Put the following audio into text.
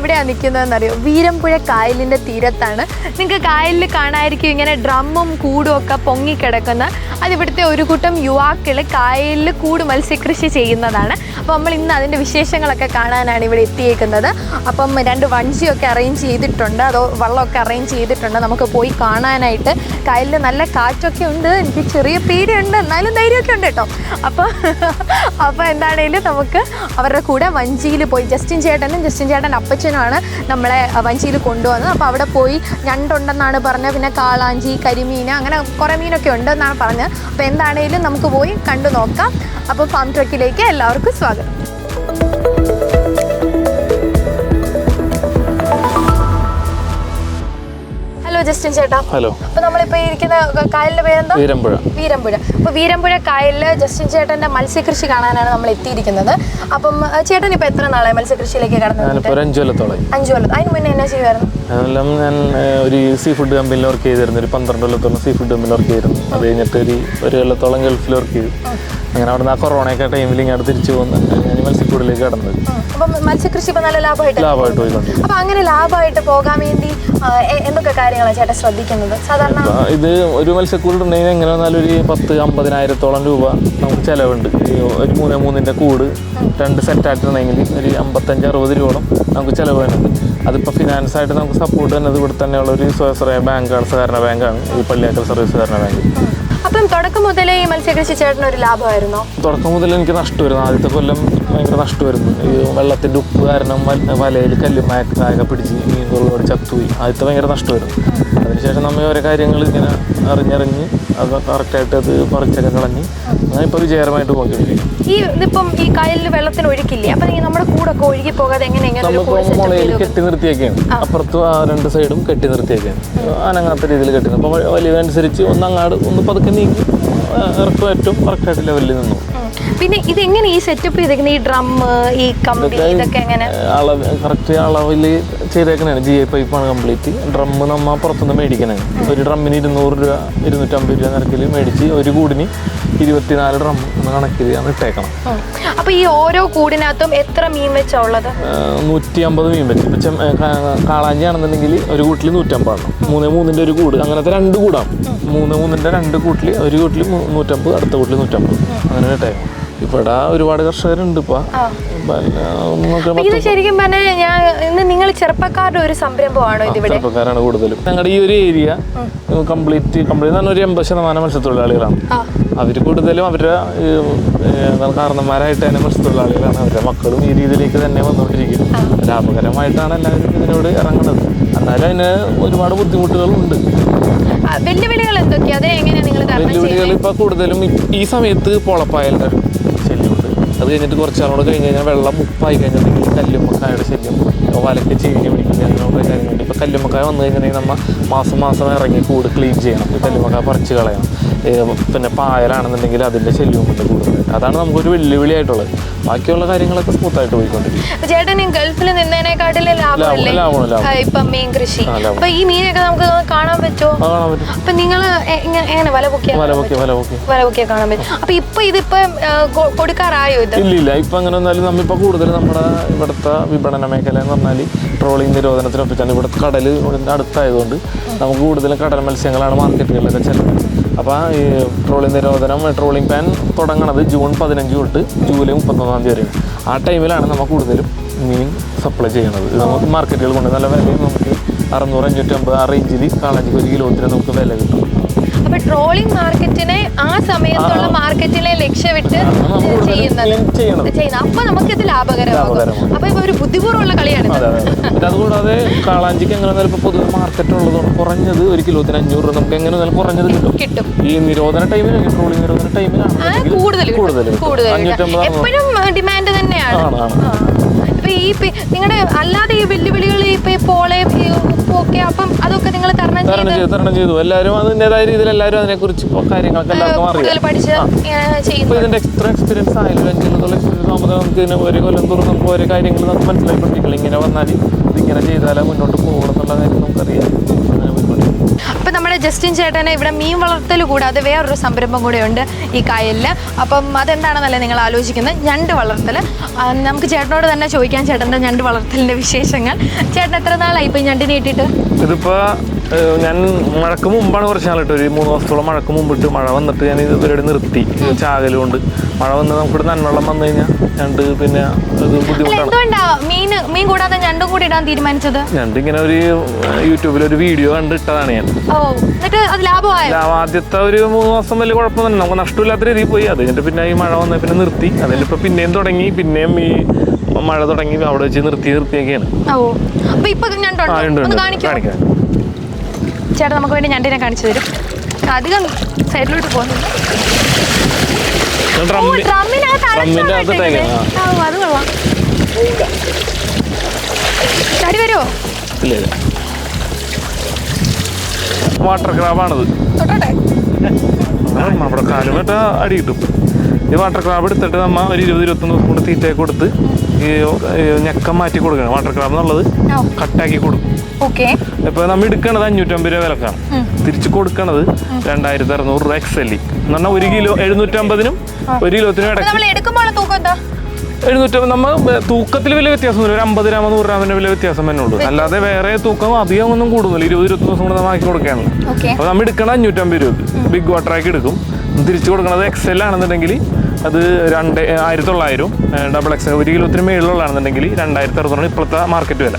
Hello നിൽക്കുന്നതെന്ന് അറിയോ വീരമ്പുഴ കായലിന്റെ തീരത്താണ്. നിങ്ങൾക്ക് കായലിൽ കാണായിരിക്കും ഇങ്ങനെ ഡ്രമ്മും കൂടും ഒക്കെ പൊങ്ങിക്കിടക്കുന്ന അതിവിടുത്തെ ഒരു കൂട്ടം യുവാക്കൾ കായലിൽ കൂട് മത്സ്യകൃഷി ചെയ്യുന്നതാണ്. അപ്പോൾ നമ്മൾ ഇന്ന് അതിന്റെ വിശേഷങ്ങളൊക്കെ കാണാനാണ് ഇവിടെ എത്തിയേക്കുന്നത്. അപ്പം രണ്ട് വഞ്ചിയൊക്കെ അറേഞ്ച് ചെയ്തിട്ടുണ്ട്. അതോ വള്ളമൊക്കെ അറേഞ്ച് ചെയ്തിട്ടുണ്ട്. നമുക്ക് പോയി കാണാനായിട്ട്. കായലിൽ നല്ല കാറ്റൊക്കെ ഉണ്ട്. എനിക്ക് ചെറിയ പേടിയുണ്ട്. എന്നാലും ധൈര്യമൊക്കെ ഉണ്ട് കേട്ടോ. അപ്പോൾ അപ്പോൾ എന്താണേലും നമുക്ക് അവരുടെ കൂടെ വഞ്ചിയിൽ പോയി ജസ്റ്റിൻ ചേട്ടനും ജസ്റ്റിൻ ചേട്ടൻ അപ്പച്ചനുമാണ് നമ്മളെ വഞ്ചിയിൽ കൊണ്ടുവന്നത്. അപ്പോൾ അവിടെ പോയി ഞണ്ടുണ്ടെന്നാണ് പറഞ്ഞത്. പിന്നെ കാളാഞ്ചി കരിമീൻ അങ്ങനെ കുറേ മീനൊക്കെ ഉണ്ടെന്നാണ് പറഞ്ഞത്. അപ്പോൾ എന്താണേലും നമുക്ക് പോയി കണ്ടു നോക്കാം അപ്പോൾ ഫാം ട്രക്കിലേക്ക് എല്ലാവർക്കും സ്വാഗതം. ഹലോ ജസ്റ്റിൻ ചേട്ടാ. ഹലോ അപ്പൊ നമ്മളിപ്പോ ഇരിക്കുന്ന കായലിന്റെ പേരെന്താ? വീരമ്പുഴ. വീരമ്പുഴ. അപ്പൊ വീരമ്പുഴ കായലിൽ ജസ്റ്റിൻ ചേട്ടന്റെ മത്സ്യകൃഷി കാണാനാണ് നമ്മൾ എത്തിയിരിക്കുന്നത്. അപ്പം ചേട്ടൻ ഇപ്പൊ എത്ര നാളെ മത്സ്യകൃഷിയിലേക്ക് കടന്നു അഞ്ചു കൊല്ലത്തോളം അഞ്ചു കൊല്ലം. അതിന് മുന്നേ എന്നാ ചെയ്യുമായിരുന്നു അതെല്ലാം ഞാൻ ഒരു സീ ഫുഡ് കമ്പനിയിൽ വർക്ക് ചെയ്തിരുന്നു. ഒരു പന്ത്രണ്ട് കൊല്ലത്തോളം സീ ഫുഡ് കമ്പനിയിൽ വർക്ക് ചെയ്തിരുന്നു. അത് കഴിഞ്ഞിട്ട് ഒരു ഒരു കൊല്ലത്തോളം ഗൾഫിൽ വർക്ക് ചെയ്തു. അങ്ങനെ അവിടെ നിന്ന് ആ കൊറോണയൊക്കെ ടൈമിൽ ഇങ്ങോട്ട് തിരിച്ചു പോകുന്ന ഞാൻ മത്സ്യക്കൂടിലേക്ക് കടന്നത് മത്സ്യകൃഷി നല്ല ലാഭമായിട്ട് ലാഭമായിട്ട് പോയിക്കൊണ്ടിരിക്കും അപ്പൊ അങ്ങനെ ലാഭമായിട്ട് പോകാൻ വേണ്ടി എന്തൊക്കെ എ- കാര്യങ്ങളാണ് ചേട്ടൻ ശ്രദ്ധിക്കുന്നത്? സാധാരണ ഇത് ഒരു മത്സ്യക്കൂട് ഉണ്ടെങ്കിൽ എങ്ങനെ വന്നാലും ഒരു പത്ത് അമ്പതിനായിരത്തോളം രൂപ നമുക്ക് ചിലവുണ്ട്. ഒരു മൂന്ന് മൂന്നിന്റെ കൂട് രണ്ട് സെറ്റ് ആയിട്ടുണ്ടെങ്കിൽ ഒരു അമ്പത്തഞ്ച് അറുപത് രൂപയോളം നമുക്ക് ചിലവ് വരുന്നുണ്ട് അതിപ്പോൾ ഫിനാൻസ് ആയിട്ട് നമുക്ക് സപ്പോർട്ട് തന്നെ ഇവിടെ തന്നെയുള്ള ഒരു സ്വയസ്രയ ബാങ്കാണ് സഹകരണ ബാങ്കാണ് ഈ പള്ളിയാക്കൽ സർവീസ് സഹകരണ ബാങ്ക് അപ്പം തുടക്കം മുതലേ ഈ മത്സ്യകൃഷി ചേട്ടന് ഒരു ലാഭമായിരുന്നോ? തുടക്കം മുതൽ എനിക്ക് നഷ്ടമായിരുന്നു. ആദ്യത്തെ കൊല്ലം ഭയങ്കര നഷ്ടമായിരുന്നു. ഈ വെള്ളത്തിന്റെ ഉപ്പ് കാരണം വലയിൽ കല്ലും കല്ലുമായൊക്കെ പിടിച്ച് മീനുകളോട് ചത്തുപോയി. ആദ്യത്തെ ഭയങ്കര നഷ്ടമായിരുന്നു. അതിനുശേഷം നമ്മൾ ഓരോ കാര്യങ്ങൾ ഇങ്ങനെ അറിഞ്ഞറിഞ്ഞ് അത് കറക്റ്റായിട്ട് അത് പറിച്ചൊക്കെ കളഞ്ഞ് അങ്ങനെ ഇപ്പോൾ വിജയകരമായിട്ട് പോയിക്കൊണ്ടിരിക്കും ഈ ഇതിപ്പം ഈ കായലിൽ വെള്ളത്തിന് ഒഴുക്കില്ലേ? അപ്പം നമ്മുടെ കൂടൊക്കെ ഒഴുകി പോകാതെ എങ്ങനെ മുളയിൽ കെട്ടി നിർത്തിയൊക്കെയാണ് അപ്പുറത്ത് ആ രണ്ട് സൈഡും കെട്ടി നിർത്തിയൊക്കെയാണ് അനങ്ങാത്ത രീതിയിൽ കെട്ടി അപ്പോൾ വലിയതനുസരിച്ച് ഒന്ന് അങ്ങാട് ഒന്ന് പതുക്കെ ഇറക്കം ഏറ്റവും കറക്റ്റായിട്ട് ലെവലിൽ നിന്നു. പിന്നെ പിന്നെ ഇതെങ്ങനെ ഈ സെറ്റപ്പ് ചെയ്തേക്കുന്നത് ഈ ഡ്രം ഈ കമ്പി ഇതൊക്കെ എങ്ങനെ? അളവ് കറക്റ്റ് അളവിൽ ചെയ്തേക്കണാണ് ജി ഐ പൈപ്പാണ് കംപ്ലീറ്റ് ഡ്രം നമ്മ പുറത്തുനിന്ന് മേടിക്കണേ. ഒരു ഡ്രമ്മിന് ഇരുന്നൂറ് രൂപ ഇരുന്നൂറ്റമ്പത് രൂപ നിരക്കിൽ മേടിച്ച് ഒരു കൂടിന് ഇരുപത്തിനാല് ഡ്രം എന്ന് കണക്കിൽ ആണ് ഇട്ടേക്കണം. അപ്പോൾ അപ്പൊ ഈ ഓരോ കൂടിനകത്തും എത്ര മീൻ വെച്ചാ ഉള്ളത്? നൂറ്റി അമ്പത് മീൻ വെച്ച്. ഇപ്പം കാളാഞ്ചി ആണെന്നുണ്ടെങ്കിൽ ഒരു കൂട്ടിൽ നൂറ്റമ്പതാണ്. മൂന്ന് മൂന്നിന്റെ ഒരു കൂട്. അങ്ങനത്തെ രണ്ട് കൂടാണ്. മൂന്ന് മൂന്നിന്റെ രണ്ട് കൂട്ടിൽ ഒരു കൂട്ടിൽ നൂറ്റമ്പത് അടുത്ത കൂട്ടിൽ നൂറ്റമ്പത്. അങ്ങനെ ഇട്ടേക്കണം. ഇവിടെ ഒരുപാട് കർഷകരുണ്ട് ഇപ്പൊ. ഇത് ശരിക്കും പറഞ്ഞാൽ ഞാൻ ഇന്ന് നിങ്ങൾ ചെറുപ്പക്കാരുടെ ഒരു സംരംഭമാണോ ഇതിവിടെ. ചെറുപ്പക്കാരാണ് കൂടുതലും. ഞങ്ങളുടെ ഈ ഒരു ഏരിയ കംപ്ലീറ്റ് കംപ്ലീറ്റ് എന്ന് ഒരു എൺപത് ശതമാനം മത്സ്യത്തൊഴിലാളികളാണ്. അവർ കൂടുതലും അവരുടെ കാരണന്മാരായിട്ട് തന്നെ മത്സ്യത്തൊഴിലാളികളാണ്. അവരുടെ മക്കളും ഈ രീതിയിലേക്ക് തന്നെ വന്നുകൊണ്ടിരിക്കും ലാഭകരമായിട്ടാണ് എല്ലാവരും ഇതിനോട് ഇറങ്ങുന്നത്. എന്നാലും അതിന് ഒരുപാട് ബുദ്ധിമുട്ടുകളുണ്ട്. ഉണ്ട് വെല്ലുവിളികൾ എന്തൊക്കെയാ? അത് എങ്ങനെയാ നിങ്ങൾ തരണം വെല്ലുവിളികൾ ഇപ്പൊ കൂടുതലും ഈ- സമയത്ത് പൊളപ്പായലിന്റെ ശല്യമുണ്ട് കഴിഞ്ഞിട്ട് കുറച്ചാളോട് കഴിഞ്ഞ് കഴിഞ്ഞാൽ വെള്ളം ഉപ്പായി കഴിഞ്ഞിട്ടുണ്ടെങ്കിൽ കല്ലുമ്മക്കായുടെ ശല്യം. വലക്ക് ചീഞ്ഞ് പിടിക്കുന്നത് അങ്ങനെയുള്ള കാര്യങ്ങളുണ്ട്. ഇപ്പോൾ കല്ലുമ്മക്കായ വന്നു കഴിഞ്ഞിട്ടുണ്ടെങ്കിൽ നമ്മൾ മാസം മാസം ഇറങ്ങി കൂട് ക്ലീൻ ചെയ്യണം. കല്ലുമ്മക്കായ പറിച്ച് കളയണം. പിന്നെ പായലാണെന്നുണ്ടെങ്കിൽ അതിന്റെ ശല്യമുണ്ട് കൂടുതലായിട്ട് അതാണ് നമുക്കൊരു വെല്ലുവിളിയായിട്ടുള്ളത്. ബാക്കിയുള്ള കാര്യങ്ങളൊക്കെ സ്മൂത്തായിട്ട് പോയിക്കൊണ്ടിരിക്കും. അപ്പൊ ചേട്ടൻ ഗൾഫിൽ നിന്നതിനെക്കാട്ടിലും ലാഭമല്ലേ ഇപ്പൊ മീൻ കൃഷി. അപ്പൊ ഈ മീനൊക്കെ നമുക്ക് കാണാൻ പറ്റുമോ? അപ്പൊ നിങ്ങൾ എങ്ങനെ വല പൊക്കിയ വല പൊക്കിയ വല പൊക്കിയ വല പൊക്കിയ കാണാൻ പറ്റും. അപ്പൊ ഇപ്പൊ ഇതിപ്പോ കൊടുക്കാറായോ ഇത്? ഇല്ല ഇല്ല. ഇപ്പൊ അങ്ങനെ വന്നാലും നമ്മളിപ്പോ കൂടുതൽ നമ്മുടെ ഇവിടുത്തെ വിപണന മേഖല എന്ന് പറഞ്ഞാൽ ട്രോളിംഗ് നിരോധനത്തിനൊപ്പിച്ചാണ് ഇവിടുത്തെ കടൽ അടുത്തായതുകൊണ്ട് നമുക്ക് കൂടുതലും കടൽ മത്സ്യങ്ങളാണ് മാർക്കറ്റുകളിലൊക്കെ ചെല്ലുന്നത്. അപ്പോൾ ഈ ട്രോളിംഗ് നിരോധനം ട്രോളിംഗ് പാൻ തുടങ്ങണത് ജൂൺ പതിനഞ്ച് തൊട്ട് ജൂലൈ മുപ്പത്തൊന്നാം തീയതി വരെയാണ് ആ ടൈമിലാണ് നമുക്ക് കൂടുതലും മീൻ സപ്ലൈ ചെയ്യണത് നമുക്ക് മാർക്കറ്റുകൾ കൊണ്ട് നല്ല വിലയും നമുക്ക് അറുന്നൂറ് അഞ്ഞൂറ്റമ്പത് ആ റേഞ്ചിൽ കാളഞ്ചിക്ക് ഒരു കിലോത്തിന് നമുക്ക് വില കിട്ടും. അപ്പൊ ട്രോളിംഗ് മാർക്കറ്റിനെ ആ സമയത്തുള്ള മാർക്കറ്റിനെ ലക്ഷ്യമിട്ട് ചെയ്യുന്നത് ചെയ്യുന്നത്. അപ്പൊ നമുക്ക് ഇത് ലാഭകരമാകും. അപ്പൊ ഇപ്പൊ ഒരു ബുദ്ധിപൂർവമുള്ള കളിയാണ് അതെ അതെ അതുകൂടാതെ കാളാഞ്ചിക്ക് എങ്ങനെ പൊതുവെ മാർക്കറ്റ് ഉള്ളതുകൊണ്ട് കുറഞ്ഞത് ഒരു കിലോത്തിന് അഞ്ഞൂറ് രൂപ നമുക്ക് എങ്ങനെ കുറഞ്ഞത് കിട്ടും കിട്ടും. ഈ നിരോധന ടൈമിൽ ട്രോളിംഗ് നിരോധന ടൈമിലാണ് കൂടുതൽ. കൂടുതൽ. എപ്പോഴും ഡിമാൻഡ് തന്നെയാണ്. ഈ നിങ്ങളുടെ അല്ലാതെ ഈ വെല്ലുവിളികൾ ഇപ്പൊ പോളെ ഉപ്പൊക്കെ അപ്പം അതൊക്കെ നിങ്ങൾ തരണം തരണം ചെയ്തു തരണം ചെയ്തു. എല്ലാവരും അതിന്റെതായ രീതിയിൽ എല്ലാവരും അതിനെക്കുറിച്ച് കാര്യങ്ങളൊക്കെ എല്ലാവർക്കും അറിയാം. ഇതിന്റെ ഇപ്പോൾ ചെയ്യുന്നു എക്സ്ട്രാ എക്സ്പീരിയൻസ് ആയാലും ഒരു അഞ്ചിലത്തോളം എക്സ്പീരിയൻസ് ആകുമ്പോൾ നമുക്ക് ഇതിന് ഒരു കൊല്ലം തോറും നമുക്ക് ഓരോ കാര്യങ്ങൾ നമുക്ക് മനസ്സിലായിക്കൊണ്ടിരിക്കണം ഇങ്ങനെ വന്നാൽ ഇതിങ്ങനെ ചെയ്താലേ മുന്നോട്ട് പോകണം എന്നുള്ള കാര്യം നമുക്കറിയാം. ജസ്റ്റിൻ ചേട്ടനെ ഇവിടെ മീൻ വളർത്തൽ കൂടാതെ വേറൊരു സംരംഭം കൂടെയുണ്ട് ഈ കായലിൽ അപ്പം അതെന്താണെന്നല്ലേ നിങ്ങൾ ആലോചിക്കുന്നത്? ഞണ്ട് വളർത്തൽ നമുക്ക് ചേട്ടനോട് തന്നെ ചോദിക്കാം ചേട്ടന്റെ ഞണ്ട് വളർത്തലിന്റെ വിശേഷങ്ങൾ. ചേട്ടൻ എത്ര നാളായി ഇപ്പോൾ ഞണ്ടിനെ ഇട്ടിട്ട്? ഇതിപ്പോ ഏഹ്, ഞാൻ മഴക്ക് മുമ്പാണ് കുറച്ച് നാളിട്ട് ഒരു മൂന്ന് ദിവസത്തോളം മഴക്ക് മുമ്പിട്ട് മഴ വന്നിട്ട് ഞാൻ ഇത് പരിപാടി നിർത്തി. ചാകലുകൊണ്ട്. മഴ വന്ന് നമുക്കിവിടെ നന്മവെള്ളം വന്നു കഴിഞ്ഞാൽ ഞണ്ട് പിന്നെ ബുദ്ധിമുട്ടാണ്. കൂടാതെ ഞണ്ടും ഇങ്ങനെ ഒരു യൂട്യൂബിൽ ഒരു വീഡിയോ കണ്ടിട്ടതാണ് ഞാൻ. അത് ആദ്യത്തെ ഒരു മൂന്ന് മാസം വലിയ കുഴപ്പമൊന്നും നമുക്ക് നഷ്ടമില്ലാത്ത രീതിയിൽ പോയി. അത് കഴിഞ്ഞിട്ട് പിന്നെ ഈ മഴ വന്ന പിന്നെ നിർത്തി. അതിലിപ്പോ പിന്നെയും തുടങ്ങി. പിന്നെയും ഈ മഴ തുടങ്ങി. അവിടെ വെച്ച് നിർത്തി നിർത്തിയൊക്കെയാണ്. കാണിക്കോ. ചേട്ടാ നമുക്ക് വേണ്ടി ഞണ്ടിനെ കാണിച്ചു തരും. അധികം സൈഡിലോട്ട് ഓ അത് കൊള്ളാം. ചാടി വരുമോ വാട്ടർ ക്രാബാണിത്. നമ്മുടെ കാലുമിട്ട് അടി കിട്ടും ഈ വാട്ടർ ക്രാബ് എടുത്തിട്ട് നമ്മ ഒരു ഇരുപത് ഇരുപത്തൊന്ന് ദിവസം കൊണ്ട് തീറ്റയൊക്കെ കൊടുത്ത് ഈ ഞെക്കം മാറ്റി കൊടുക്കണം. വാട്ടർ ക്രാബ് എന്നുള്ളത് കട്ടാക്കി കൊടുക്കും. ഇപ്പൊ നമ്മൾ എടുക്കണത് അഞ്ഞൂറ്റമ്പത് രൂപ വിലക്കാണ്. തിരിച്ചു കൊടുക്കണത് രണ്ടായിരത്തി അറുന്നൂറ് രൂപ എക്സ് എൽ എന്ന് പറഞ്ഞാൽ ഒരു കിലോ എഴുന്നൂറ്റമ്പതിനും ഒരു കിലോത്തിനും ഇടയ്ക്ക്. എഴുന്നൂറ്റമ്പത് നമ്മൾ തൂക്കത്തിൽ വലിയ വ്യത്യാസം ഒരു അമ്പത് ഗ്രാം നൂറ് ഗ്രാമിന്റെ വലിയ വ്യത്യാസം തന്നെ ഉള്ളൂ. അല്ലാതെ വേറെ തൂക്കം അധികം ഒന്നും കൂടുന്നില്ല. ഇരുപത് ഇരുപത്തി ദിവസം കൂടെ നമ്മൾ ആക്കി കൊടുക്കുകയാണ് അപ്പൊ നമ്മൾ എടുക്കണത് അഞ്ഞൂറ്റമ്പത് രൂപ ബിഗ് വാട്ടർ ആക്കി എടുക്കും. തിരിച്ചു കൊടുക്കണത് എക്സ് എൽ ആണെന്നുണ്ടെങ്കിൽ അത് രണ്ട് ആയിരത്തി തൊള്ളായിരം ഡബിൾ എക്സ് ഒരു കിലോത്തിന് മേളിലുള്ളതാണെന്നുണ്ടെങ്കിൽ രണ്ടായിരത്തി അറുന്നൂറ് ഇപ്പോഴത്തെ മാർക്കറ്റ് വില.